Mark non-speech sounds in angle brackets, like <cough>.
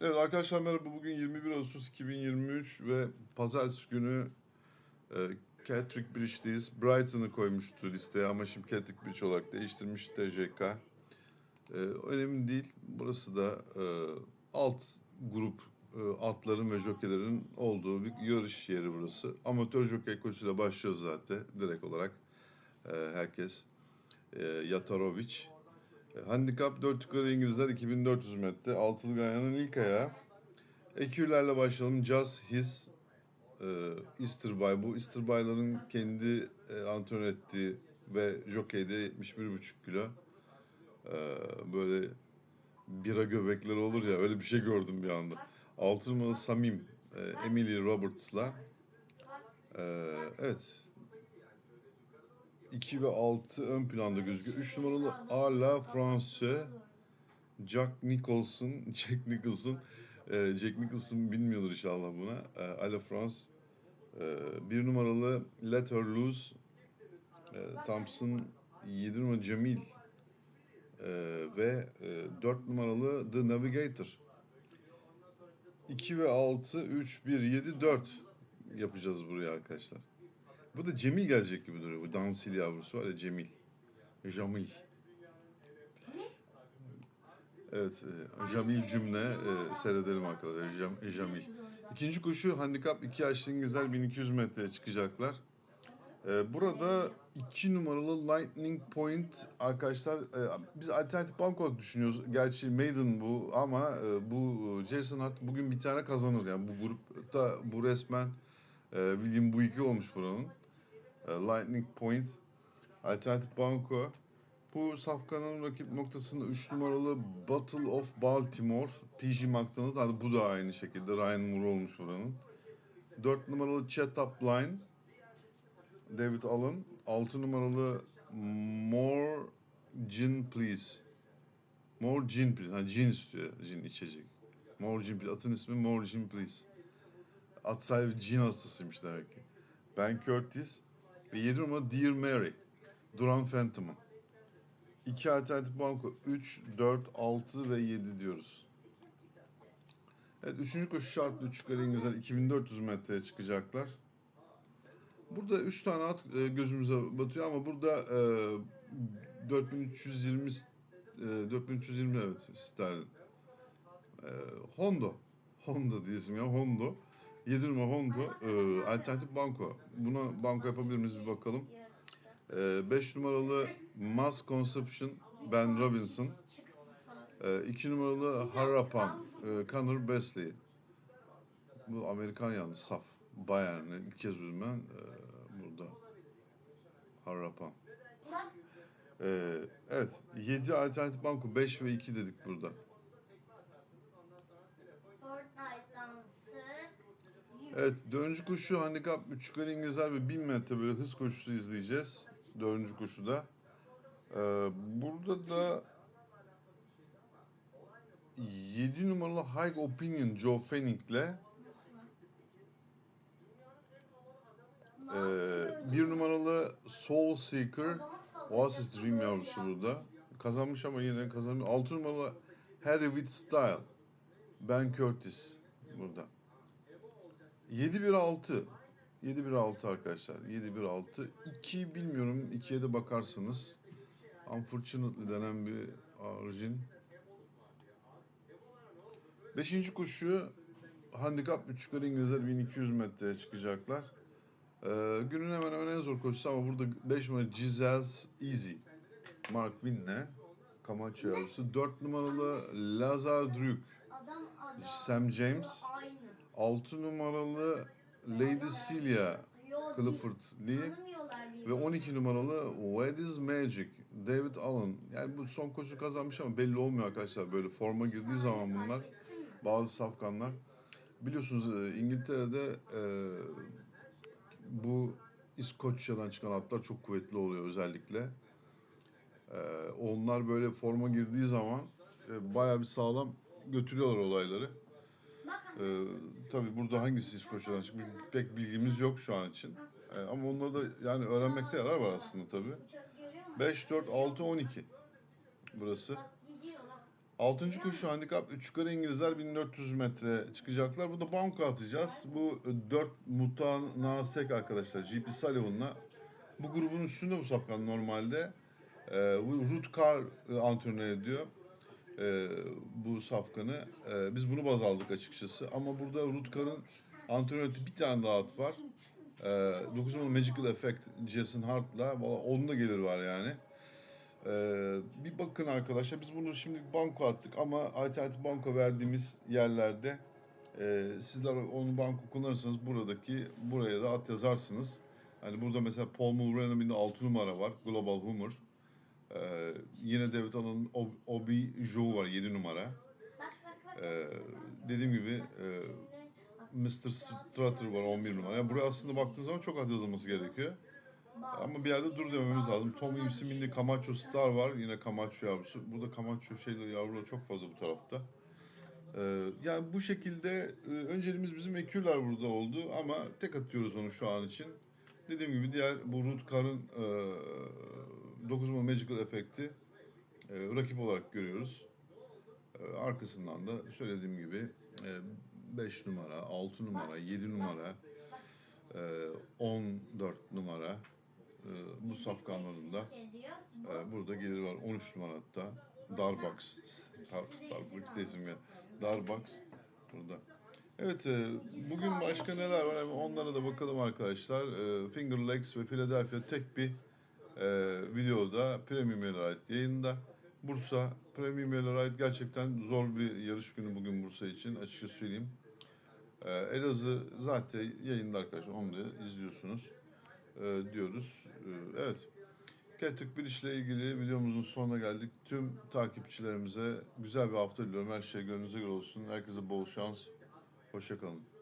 Evet arkadaşlar merhaba. Bugün 21 Ağustos 2023 ve pazartesi günü e, Catterick Bridge'deyiz. Brighton'ı koymuştu listeye ama şimdi Catterick Bridge olarak değiştirmiş TJK. E, önemli değil. Burası da e, alt grup e, atların ve jokeylerin olduğu bir yarış yeri burası. Amatör jokey koşusuyla başlıyoruz zaten direkt olarak. E, herkes. E, Yatarovic. Handikap 4 yukarı İngilizler 2400 metre. Altılı Ganyan'ın ilk ayağı. Ekürlerle başlayalım. Just His e, Easter Bay. Bu Easter Bay'ların kendi e, antrenör ettiği ve jokeyde 71,5 kilo. E, böyle bira göbekleri olur ya öyle bir şey gördüm bir anda. Altı numaralı Samim e, Emily Roberts'la. E, evet 2 ve 6 ön planda gözüküyor. 3 numaralı Arla France Jack Nicholson <laughs> Jack Nicholson. E, Jack Nicholson bilmiyordur inşallah buna. E, Ala France e, bir numaralı Let Her Loose. E, Thompson 7 numaralı Cemil e, ve e, 4 numaralı The Navigator. 2 ve 6 3 1 7 4 yapacağız buraya arkadaşlar. Bu da Cemil gelecek gibi duruyor. Bu Dansil yavrusu var ya Cemil. Jamil. Evet, e, Jamil cümle e, seyredelim arkadaşlar. Jam, Jamil. İkinci koşu handikap 2 yaşlı İngilizler 1200 metreye çıkacaklar. E, burada 2 numaralı Lightning Point arkadaşlar e, biz alternatif bank olarak düşünüyoruz. Gerçi Maiden bu ama e, bu Jason Hart bugün bir tane kazanır yani bu grupta bu resmen e, William Buick olmuş buranın. E, Lightning Point Alternatif Banko. Bu safkanın rakip noktasında 3 numaralı Battle of Baltimore. PG McDonald. Hadi bu da aynı şekilde Ryan Moore olmuş buranın. 4 numaralı Chet Up Line. David Allen. 6 numaralı More Gin Please. More Gin Please. Ha, gin istiyor. Gin içecek. More Gin Please. Atın ismi More Gin Please. At sahibi gin hastasıymış demek ki. Ben Curtis. Ve 7 numara Dear Mary. Duran Phantom'ın. İki alternatif banko 3, 4, 6 ve 7 diyoruz. Evet üçüncü koşu şartlı 3 yukarı İngilizler 2400 metreye çıkacaklar. Burada 3 tane at e, gözümüze batıyor ama burada e, 4320 e, 4320 evet sterlin. E, Hondo. Honda diye isim ya Hondo. 7 numara Hondo. E, alternatif banko. Buna banko yapabilir miyiz bir bakalım. 5 numaralı Mass Conception Ben Robinson. 2 numaralı Harapan e, Connor Besley. Bu Amerikan yalnız saf. Bayern'e ilk kez ben e, burada. Harapan. E, evet 7 alternatif banko 5 ve 2 dedik burada. Evet dördüncü koşu handikap 3 yukarı İngilizler ve 1000 metre böyle hız koşusu izleyeceğiz. Dördüncü koşuda. Ee, burada da 7 numaralı High Opinion Joe Fenning'le ee, bir numaralı Soul Seeker Oasis Dream yavrusu burada. Kazanmış ama yine kazanmış. 6 numaralı Harry with Style Ben Curtis burada. 7-1-6. 7-1-6 arkadaşlar. 7-1-6. 2 bilmiyorum. 2'ye de bakarsanız. Unfortunately denen bir orijin. Beşinci koşu handikap 3 yukarı İngilizler 1200 metreye çıkacaklar. Ee, günün hemen hemen en zor koşusu ama burada 5 numara Giselle's Easy. Mark Win'le Camacho yavrusu. 4 numaralı Lazar Druk. Sam James. Aynı. 6 numaralı Lady Celia Clifford Lee ve birbirini. 12 numaralı What is Magic David Allen. Yani bu son koşu kazanmış ama belli olmuyor arkadaşlar. Böyle forma girdiği zaman bunlar bazı safkanlar. Biliyorsunuz e, İngiltere'de e, bu İskoçya'dan çıkan atlar çok kuvvetli oluyor özellikle. E, onlar böyle forma girdiği zaman e, bayağı bir sağlam götürüyorlar olayları. Ee, tabii burada hangisi İskoçya'dan çıkmış pek bilgimiz yok şu an için. Ee, ama onları da yani öğrenmekte yarar var aslında tabii. Uçak görüyor musun? 5, 4, 6, 12 burası. Altıncı koşu handikap 3 yukarı İngilizler 1400 metre çıkacaklar. Burada banko atacağız. Bu 4 mutanasek arkadaşlar. GP Sullivan'la. Bu grubun üstünde bu safkan normalde. Ee, Carr e, antrenör ediyor. Ee, bu safkanı. Ee, biz bunu baz aldık açıkçası. Ama burada Ruth Carr'ın antrenörü bir tane daha at var. Ee, 9 numaralı Magical Effect Jason Hart'la. Valla onun da gelir var yani. Ee, bir bakın arkadaşlar biz bunu şimdi banko attık ama alternatif banko verdiğimiz yerlerde e, sizler onu banko kullanırsanız buradaki buraya da at yazarsınız. Hani burada mesela Paul Mulrenam'ın 6 numara var Global Humor. Ee, yine David Allen'ın Ob- Obi Joe var 7 numara. Ee, dediğim gibi e, Mr. Strutter var 11 numara. Yani buraya aslında baktığınız zaman çok ad yazılması gerekiyor. Ama bir yerde dur dememiz lazım. Tom Eves milli Camacho Star var. Yine Camacho yavrusu. Burada Camacho şeyleri yavruları çok fazla bu tarafta. Ee, yani bu şekilde e, önceliğimiz bizim ekürler burada oldu ama tek atıyoruz onu şu an için. Dediğim gibi diğer bu Car'ın e, 9 numara Magical Effect'i e, rakip olarak görüyoruz. E, arkasından da söylediğim gibi 5 numara, 6 numara, 7 numara, e, 14 numara e, bu safkanlarında ee, burada gelir var 13 numara hatta. Darbox. Star, Starbucks da isim ya. Darbox burada. Evet e, bugün başka neler var onlara da bakalım arkadaşlar. E, Finger Lakes ve Philadelphia tek bir e, videoda Premium Elite yayında. Bursa Premium Elite gerçekten zor bir yarış günü bugün Bursa için açıkça söyleyeyim. E, Elazığ zaten yayında arkadaşlar onu da izliyorsunuz e, diyoruz. E, evet. Kettik bir işle ilgili videomuzun sonuna geldik. Tüm takipçilerimize güzel bir hafta diliyorum. Her şey gönlünüze göre olsun. Herkese bol şans. Hoşçakalın.